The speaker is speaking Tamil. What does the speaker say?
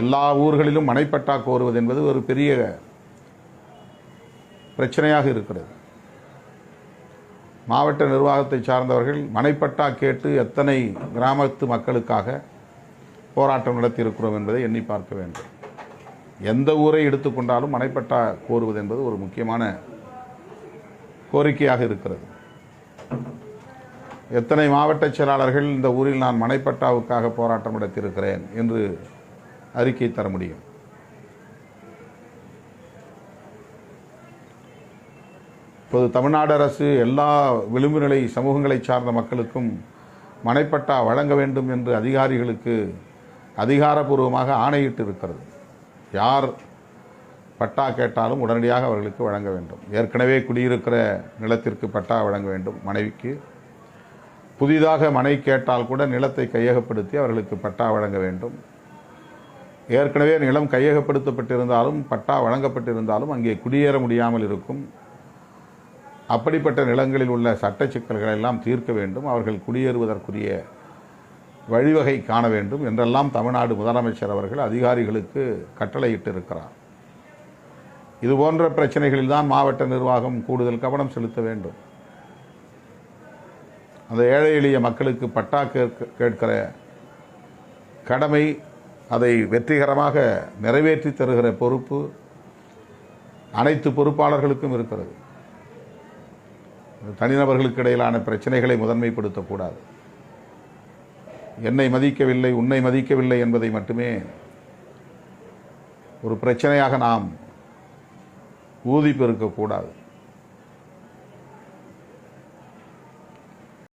எல்லா ஊர்களிலும் மனைப்பட்டா கோருவது என்பது ஒரு பெரிய பிரச்சனையாக இருக்கிறது. மாவட்ட நிர்வாகத்தை சார்ந்தவர்கள் மனைப்பட்டா கேட்டு எத்தனை கிராமத்து மக்களுக்காக போராட்டம் நடத்தியிருக்கிறோம் என்பதை எண்ணி பார்க்க வேண்டும். எந்த ஊரை எடுத்துக்கொண்டாலும் மனைப்பட்டா கோருவது என்பது ஒரு முக்கியமான கோரிக்கையாக இருக்கிறது. எத்தனை மாவட்ட செயலாளர்கள் இந்த ஊரில் நான் மனைப்பட்டாவுக்காக போராட்டம் நடத்தியிருக்கிறேன் என்று அறிக்கை தர முடியும். இப்போது தமிழ்நாடு அரசு எல்லா விளிம்பு நிலை சமூகங்களை சார்ந்த மக்களுக்கும் மனைப்பட்டா வழங்க வேண்டும் என்று அதிகாரிகளுக்கு அதிகாரப்பூர்வமாக ஆணையிட்டு இருக்கிறது யார் பட்டா கேட்டாலும் உடனடியாக அவர்களுக்கு வழங்க வேண்டும். ஏற்கனவே குடியிருக்கிற நிலத்திற்கு பட்டா வழங்க வேண்டும் மனைவிக்கு. புதிதாக மனை கேட்டால் கூட நிலத்தை கையகப்படுத்தி அவர்களுக்கு பட்டா வழங்க வேண்டும். ஏற்கனவே நிலம் கையகப்படுத்தப்பட்டிருந்தாலும் பட்டா வழங்கப்பட்டிருந்தாலும் அங்கே குடியேற முடியாமல் இருக்கும். அப்படிப்பட்ட நிலங்களில் உள்ள சட்ட சிக்கல்களை எல்லாம் தீர்க்க வேண்டும். அவர்கள் குடியேறுவதற்குரிய வழிவகை காண வேண்டும். என்றெல்லாம் தமிழ்நாடு முதலமைச்சர் அவர்கள் அதிகாரிகளுக்கு கட்டளையிட்டு இருக்கிறார் இது போன்ற பிரச்சனைகளில் தான் மாவட்ட நிர்வாகம் கூடுதல் கவனம் செலுத்த வேண்டும். அந்த ஏழை எளிய மக்களுக்கு பட்டா கேட்க கேட்கிற கடமை அதை வெற்றிகரமாக நிறைவேற்றி தருகிற பொறுப்பு அனைத்து பொறுப்பாளர்களுக்கும் இருக்கிறது. தனிநபர்களுக்கு இடையிலான பிரச்சனைகளை முதன்மைப்படுத்தக்கூடாது. என்னை மதிக்கவில்லை உன்னை மதிக்கவில்லை என்பதை மட்டுமே ஒரு பிரச்சனையாக நாம் ஊதி பெருக்கக்கூடாது.